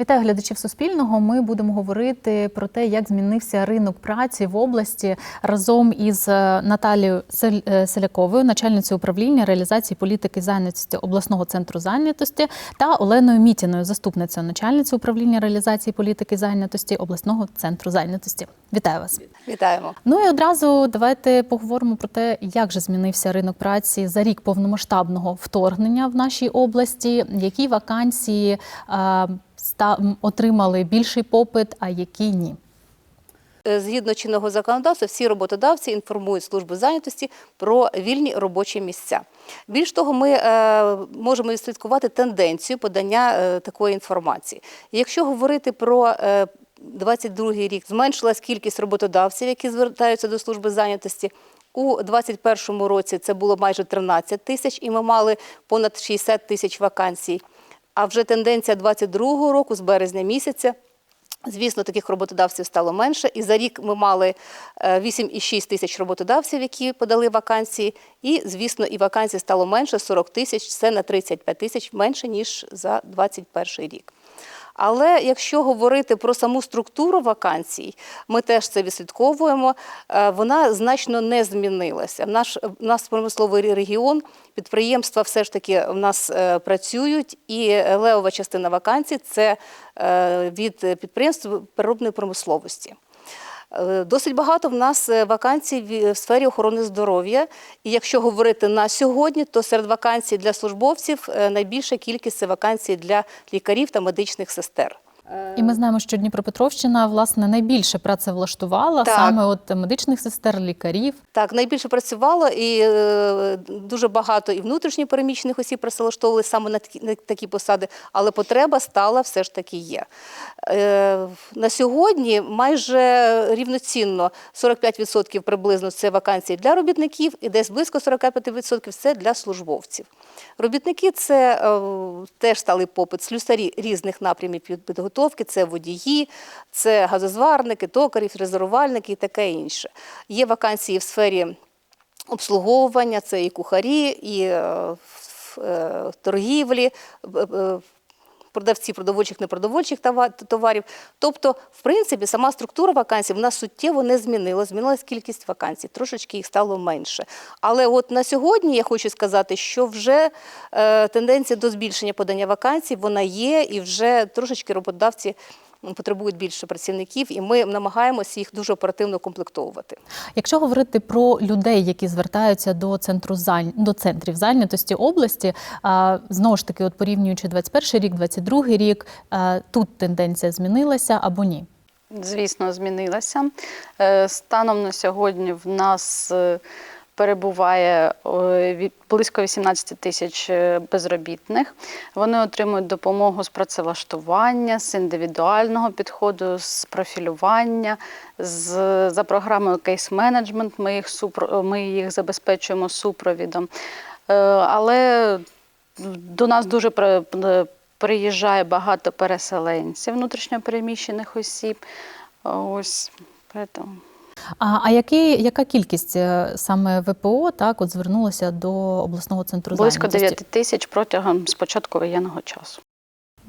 Вітаю глядачів Суспільного. Ми будемо говорити про те, як змінився ринок праці в області разом із е, Наталією Сель- е, Селяковою, начальницею управління реалізації політики зайнятості обласного центру зайнятості, та Оленою Мітіною, заступницею начальниці управління реалізації політики зайнятості обласного центру зайнятості. Вітаю вас. Вітаємо. Ну і одразу давайте поговоримо про те, як же змінився ринок праці за рік повномасштабного вторгнення в нашій області, які вакансії е, отримали більший попит, а які ні. Е, Згідно чинного законодавства, всі роботодавці інформують службу зайнятості про вільні робочі місця. Більш того, ми е, можемо відслідкувати тенденцію подання е, такої інформації. Якщо говорити про е, 22 рік, зменшилась кількість роботодавців, які звертаються до служби зайнятості. У 2021 році це було майже 13 тисяч, і ми мали понад 60 тисяч вакансій. А вже тенденція 2022 року з березня місяця Звісно, таких роботодавців стало менше. І за рік ми мали е, 8,6 тисяч роботодавців, які подали вакансії. І, звісно, і вакансій стало менше 40 тисяч, це на 35 тисяч менше, ніж за 2021 рік. Але якщо говорити про саму структуру вакансій, ми теж це відслідковуємо, е, вона значно не змінилася. Наш, нас промисловий регіон, підприємства все ж таки в нас е, працюють, і левова частина вакансій це е, від підприємств переробної промисловості. Е, Досить багато в нас е, вакансій в- сфері охорони здоров'я. І якщо говорити на сьогодні, то серед вакансій для службовців е, найбільша кількість це вакансій для лікарів та медичних сестер. І ми знаємо, що Дніпропетровщина власне найбільше працевлаштувала Так. саме от медичних сестер, лікарів. Так, найбільше працювало і е, дуже багато і внутрішньо переміщених осіб працевлаштовували саме на такі, на такі посади, але потреба стала все ж таки є. Е, на сьогодні майже рівноцінно 45% приблизно це вакансії для робітників і десь близько 45% це для службовців. Робітники це е, теж стали попит, слюсарі різних напрямів під- підготовки, це водії, це газозварники, токарі, фрезерувальники і таке інше. Є вакансії в сфері обслуговування, це і кухарі, і е, в- е, торгівлі. Продавці продовольчих, непродовольчих товарів. Тобто, в принципі, сама структура вакансій в нас суттєво не змінила. Змінилась кількість вакансій, трошечки їх стало менше. Але от на сьогодні я хочу сказати, що вже е, тенденція до збільшення подання вакансій вона є, і вже трошечки роботодавці потребують більше працівників, і ми намагаємося їх дуже оперативно комплектовувати. Якщо говорити про людей, які звертаються до центру зайня- до центрів зайнятості області, а, знову ж таки, от порівнюючи 21 рік, 22 рік, а, тут тенденція змінилася або ні? Звісно, змінилася. Е, Станом на сьогодні в нас е, перебуває е, близько 18 тисяч е, безробітних. Вони отримують допомогу з працевлаштування, з індивідуального підходу, з профілювання, з, за програмою кейс-менеджмент. Ми їх, супро- ми їх забезпечуємо супровідом. Е, Але до нас дуже при- приїжджає багато переселенців, внутрішньопереміщених осіб. Ось тому. А, а який, яка кількість е, саме ВПО так от звернулася до обласного центру Близько зайнятості 9 тисяч протягом з початку воєнного часу.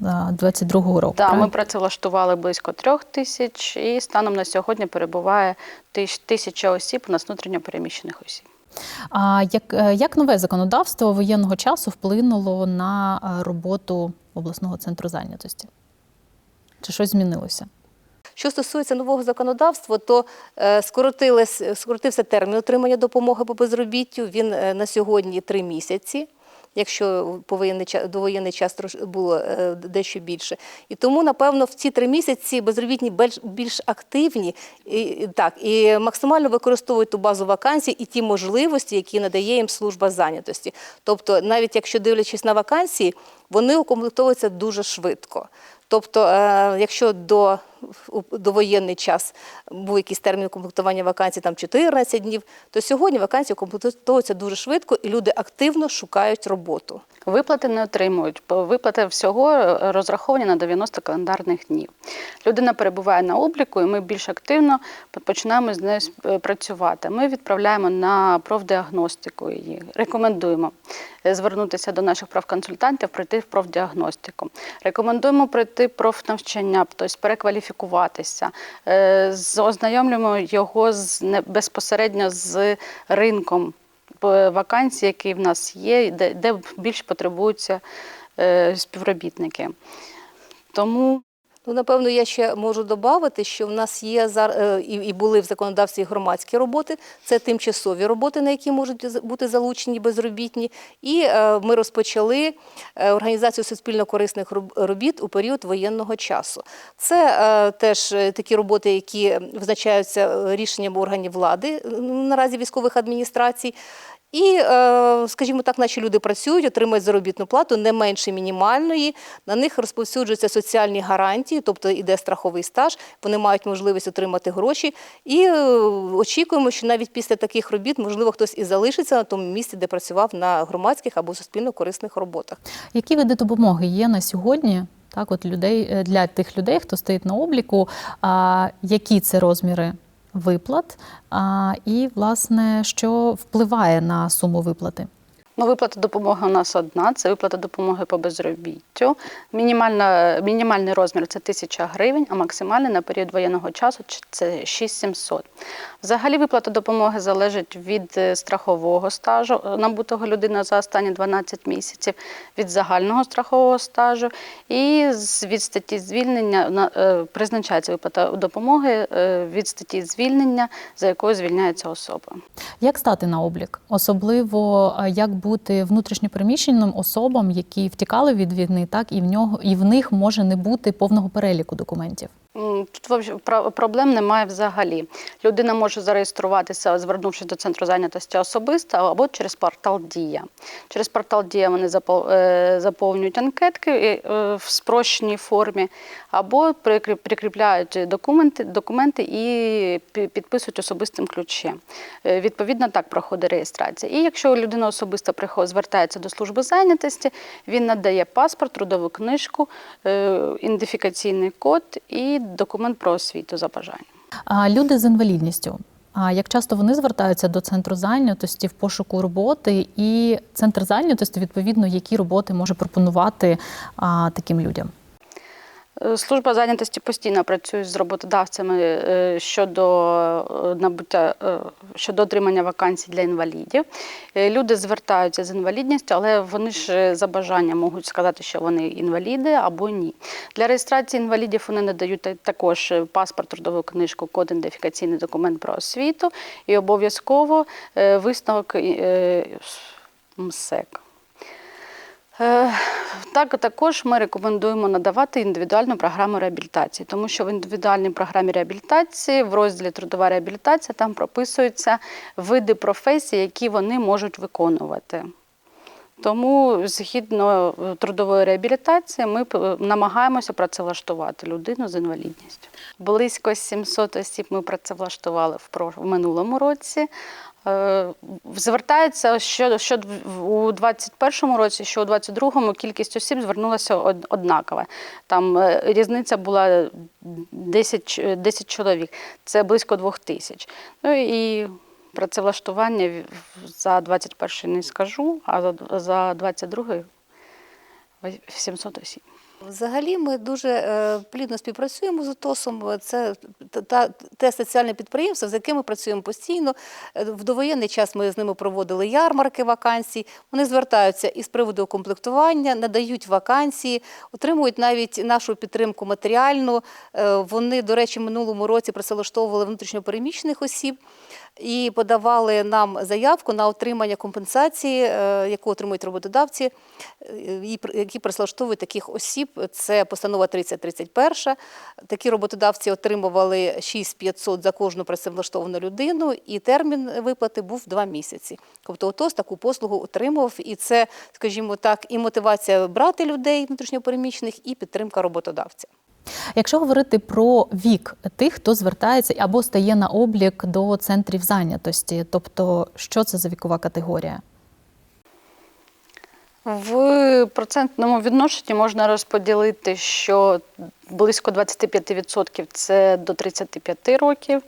22 року? Так, ми працевлаштували близько трьох тисяч, і станом на сьогодні перебуває тисяч- тисяча осіб у нас внутрішньопереміщених осіб. А як, е, як нове законодавство воєнного часу вплинуло на е, роботу обласного центру зайнятості? Чи щось змінилося? Що стосується нового законодавства, то е, скоротився термін отримання допомоги по безробіттю. Він е, на сьогодні три місяці. Якщо повоєнний час довоєнний час було е, дещо більше, і тому напевно в ці три місяці безробітні більш, активні і так і максимально використовують ту базу вакансій і ті можливості, які надає їм служба зайнятості. Тобто, навіть якщо дивлячись на вакансії, вони укомплектовуються дуже швидко. Тобто, е, якщо до довоєнний час був якийсь термін комплектування вакансій, там 14 днів, то сьогодні вакансії комплектуються дуже швидко, і люди активно шукають роботу. Виплати не отримують, виплати всього розраховані на 90 календарних днів. Людина перебуває на обліку, і ми більш активно починаємо з нею е, працювати. Ми відправляємо на профдіагностику її, рекомендуємо е, звернутися до наших правконсультантів, пройти в профдіагностику. Рекомендуємо пройти профнавчання, тобто перекваліфікуватися. Е, Ознайомлюємо його з не- безпосередньо з ринком вакансій, які в нас є, де, більш потребуються е, співробітники. Тому Ну, напевно, я ще можу додати, що в нас є е, і, були в законодавстві громадські роботи, це тимчасові роботи, на які можуть бути залучені безробітні. І е, ми розпочали е, організацію суспільно-корисних робіт у період воєнного часу. Це теж такі роботи, які визначаються рішенням органів влади, наразі військових адміністрацій. І, е, скажімо так, наші люди працюють, отримують заробітну плату не менше мінімальної. На них розповсюджуються соціальні гарантії, тобто іде страховий стаж, вони мають можливість отримати гроші. І е, очікуємо, що навіть після таких робіт, можливо, хтось і залишиться на тому місці, де працював на громадських або суспільно-корисних роботах. Які види допомоги є на сьогодні? Так, от людей е, для тих людей, хто стоїть на обліку, а, які це розміри виплат, а, і власне що впливає на суму виплати? Ну, виплата допомоги у нас одна, це виплата допомоги по безробіттю. Мінімальна, мінімальний розмір це 1000 гривень, а максимальний на період воєнного часу це 6700. Взагалі виплата допомоги залежить від е, страхового стажу, е, набутого людини за останні 12 місяців, від загального страхового стажу і від статті звільнення е, призначається виплата допомоги від статті звільнення, за якою звільняється особа. Як стати на облік? Особливо як бути внутрішньопереміщеним особам, які втікали від війни, так і в нього і в них може не бути повного переліку документів. Тут проблем немає взагалі. Людина може зареєструватися, звернувшись до центру зайнятості особисто або через портал Дія. Через портал Дія вони е, заповнюють анкетки е, в спрощеній формі, або прикріпляють документи, документи і підписують особистим ключем. Е, Відповідно, так проходить реєстрація. І якщо людина особисто звертається до служби зайнятості, він надає паспорт, трудову книжку, е, ідентифікаційний код і документ про освіту за бажанням. А люди з інвалідністю. А як часто вони звертаються до центру зайнятості в пошуку роботи, і центр зайнятості, відповідно, які роботи може пропонувати а, таким людям? Е, Служба зайнятості постійно працює з роботодавцями е, щодо е, набуття щодо отримання вакансій для інвалідів. Люди звертаються з інвалідністю, але вони ж за бажанням можуть сказати, що вони інваліди або ні. Для реєстрації інвалідів вони надають також паспорт, трудову книжку, код ідентифікаційний документ про освіту і обов'язково висновок МСЕК. Е, Так, також ми рекомендуємо надавати індивідуальну програму реабілітації, тому що в індивідуальній програмі реабілітації в розділі трудова реабілітація там прописуються види професій, які вони можуть виконувати. Тому згідно е, трудової реабілітації ми намагаємося працевлаштувати людину з інвалідністю. Близько 700 осіб ми працевлаштували в минулому році. Звертається що, що у 21-му році, що у 22-му кількість осіб звернулася од- однакова. Там е, різниця була 10, 10 чоловік, це близько 2 тисяч. Ну і працевлаштування за 21-й не скажу, а за, за 22-й 700 осіб. Взагалі ми дуже е, плідно співпрацюємо з УТОСом. Це те соціальне підприємство, з яким ми працюємо постійно. Е, В довоєнний час ми з ними проводили ярмарки вакансій. Вони звертаються із приводу комплектування, надають вакансії, отримують навіть нашу підтримку матеріальну. Е, Вони, до речі, минулому році працевлаштовували внутрішньопереміщених осіб і подавали нам заявку на отримання компенсації, яку отримують роботодавці, які працевлаштовують таких осіб. Це постанова 3031. Такі роботодавці отримували 6500 за кожну працевлаштовану людину, і термін виплати був два місяці. Тобто ОТОС таку послугу отримував, і це, скажімо так, і мотивація брати людей внутрішньопереміщених, і підтримка роботодавця. Якщо говорити про вік тих, хто звертається або стає на облік до центрів зайнятості, тобто що це за вікова категорія? В процентному відношенні можна розподілити, що близько 25% це до 35 років,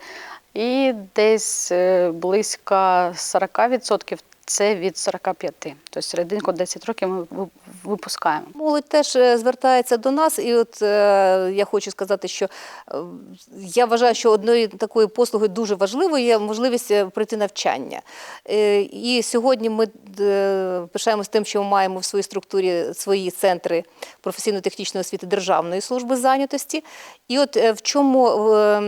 і десь е, близько 40% це від 45. Тобто серединку 10 років ми випускаємо. Молодь теж е, звертається до нас, і от е, я хочу сказати, що е, я вважаю, що одною такою послугою дуже важливою є можливість е, пройти навчання. Е, і сьогодні ми е, пишаємося тим, що ми маємо в своїй структурі свої центри професійно-технічної освіти Державної служби зайнятості. І от е, в чому, е,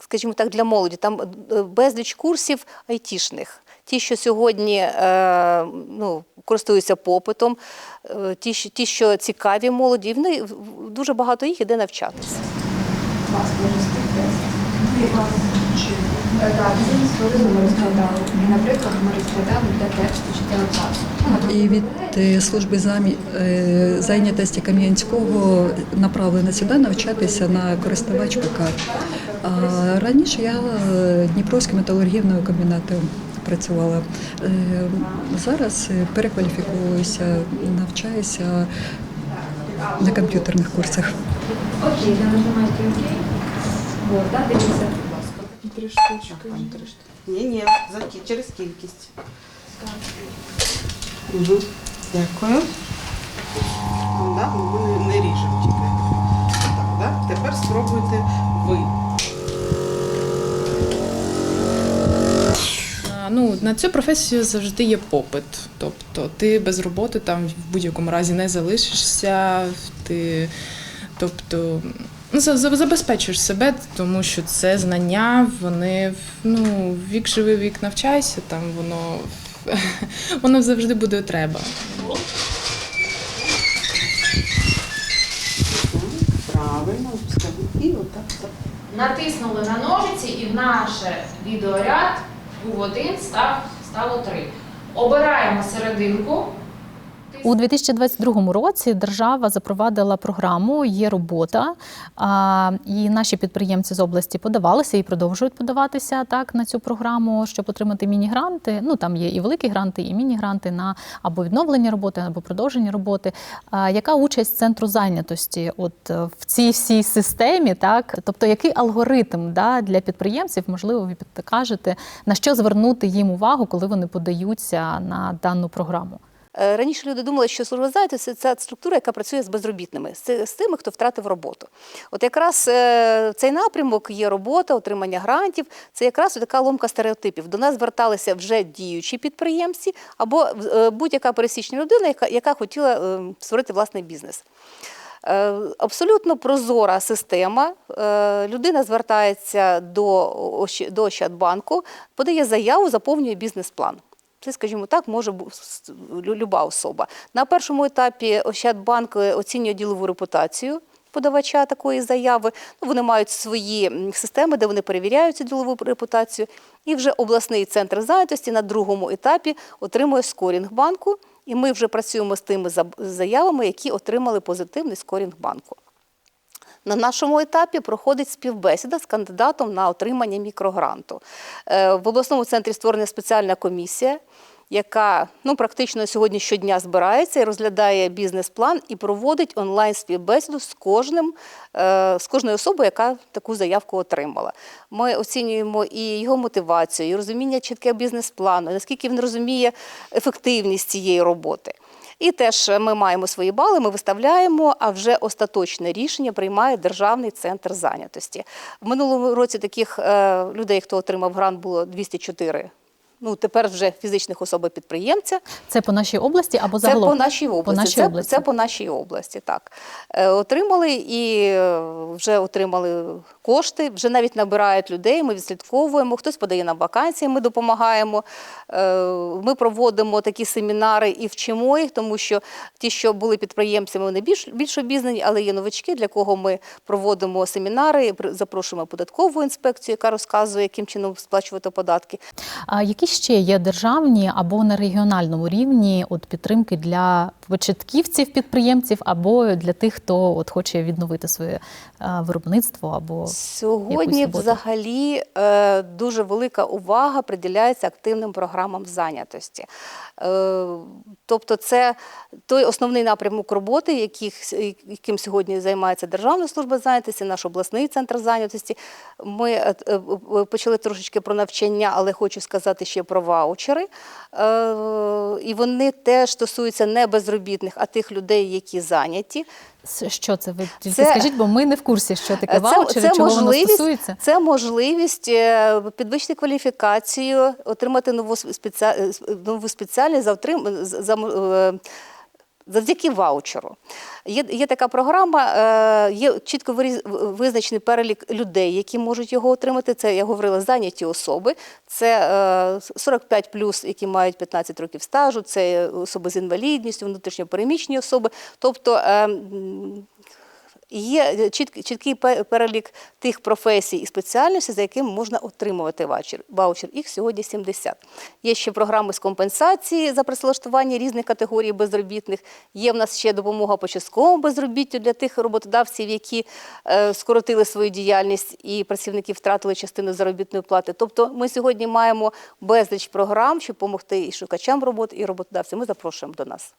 скажімо так, для молоді там е, безліч курсів айтішних. Ті, що сьогодні е, ну, користуються попитом, е, ті, що- ті, що цікаві молоді, вони в- дуже багато їх іде навчатися. Так, бізнес ми розглядали. Наприклад, ми розглядали для тексту чи для. І від е, служби замі- е, зайнятості Кам'янського направлено сюди навчатися на користувач ПК. А раніше я е, Дніпровським металургійним комбінатом працювала. Е, Зараз е, перекваліфіковуюся, навчаюся на комп'ютерних курсах. Окей, да, нажимаєте окей. Вот, да, дивіться. Три штучки. Ні, ні, через кількість. Угу. Дякую. Ну, да, ну, ми не, не ріжемо тільки. Так, да? Тепер спробуйте ви. А, Ну, на цю професію завжди є попит. Тобто ти без роботи там в будь-якому разі не залишишся. Ти, тобто, ну, за- за- забезпечуєш себе, тому що це знання, вони ну, вік живий вік навчайся, там воно, воно завжди буде треба. Правильно, скажу. І отак. натиснули на ножиці і в наш відеоряд був один, став, стало три. Обираємо серединку. У 2022 році держава запровадила програму Є робота. І наші підприємці з області подавалися і продовжують подаватися так на цю програму, щоб отримати міні-гранти. Ну там є і великі гранти, і міні-гранти на або відновлення роботи, або продовження роботи. Яка участь центру зайнятості? От е, в цій всій системі, так тобто, який алгоритм да, для підприємців, можливо, ви підкажете, на що звернути їм увагу, коли вони подаються на дану програму? Е, Раніше люди думали, що служба зайнятості – це структура, яка працює з безробітними, з, тими, хто втратив роботу. От якраз е, цей напрямок є робота, отримання грантів. Це якраз така ломка стереотипів. До нас зверталися вже діючі підприємці або е, будь-яка пересічна людина, яка, яка хотіла створити власний бізнес. Абсолютно прозора система. Людина звертається до Ощадбанку, подає заяву, заповнює бізнес-план. Це, скажімо так, може люба особа. На першому етапі Ощадбанк е, оцінює ділову репутацію подавача такої заяви. Ну, вони мають свої системи, де вони перевіряють цю ділову репутацію. І вже обласний центр зайнятості на другому етапі отримує скорінг банку. І ми вже працюємо з тими заявами, які отримали позитивний скорінг банку. На нашому етапі проходить співбесіда з кандидатом на отримання мікрогранту. Е, В обласному центрі створена спеціальна комісія, яка ну, практично сьогодні щодня збирається і розглядає бізнес-план і проводить онлайн співбесіду з кожним е, з кожною особою, яка таку заявку отримала. Ми оцінюємо і його мотивацію, і розуміння чітке бізнес-плану, наскільки він розуміє ефективність цієї роботи. І теж ми маємо свої бали, ми виставляємо, а вже остаточне рішення приймає Державний центр зайнятості. В минулому році таких е, людей, хто отримав грант, було 204. Ну, тепер вже фізичних особи підприємця. Це по нашій області або Це по нашій області. нашій це, області. це по нашій області, так. Е, отримали і е, вже отримали кошти, вже навіть набирають людей, ми відслідковуємо, хтось подає на вакансії, ми допомагаємо. Е, ми проводимо такі семінари і вчимо їх, тому що ті, що були підприємцями, вони більш, більш обізнані, але є новачки, для кого ми проводимо семінари, запрошуємо податкову інспекцію, яка розказує, яким чином сплачувати податки. А які ще є державні або на регіональному рівні от підтримки для початківців підприємців або для тих, хто от хоче відновити своє е, виробництво або Сьогодні взагалі е, дуже велика увага приділяється активним програмам зайнятості. Е, тобто, це той основний напрямок роботи, яких, яким сьогодні займається Державна служба зайнятості, наш обласний центр зайнятості. Ми почали трошечки про навчання, але хочу сказати ще ще про ваучери. Е, І вони теж стосуються не безробітних, а тих людей, які зайняті. Що це ви тільки Це- скажіть, бо ми не в курсі, що таке Це, ваучери, це, чого воно стосується. це можливість е, підвищити кваліфікацію, отримати нову, спеціа... нову спеціальність за, за, е, завдяки ваучеру. Є, є така програма, е, є чітко визначений перелік людей, які можуть його отримати. Це я говорила зайняті особи. Це е, 45 які мають 15 років стажу, це особи з інвалідністю, внутрішньопереміщені особи. Тобто е, м, Є чіткий, чіткий перелік тих професій і спеціальностей, за якими можна отримувати ваучер. Їх сьогодні 70. Є ще програми з компенсації за працевлаштування різних категорій безробітних. Є в нас ще допомога по частковому безробіттю для тих роботодавців, які е, скоротили свою діяльність і працівники втратили частину заробітної плати. Тобто ми сьогодні маємо безліч програм, щоб допомогти і шукачам роботи, і роботодавцям. Ми запрошуємо до нас.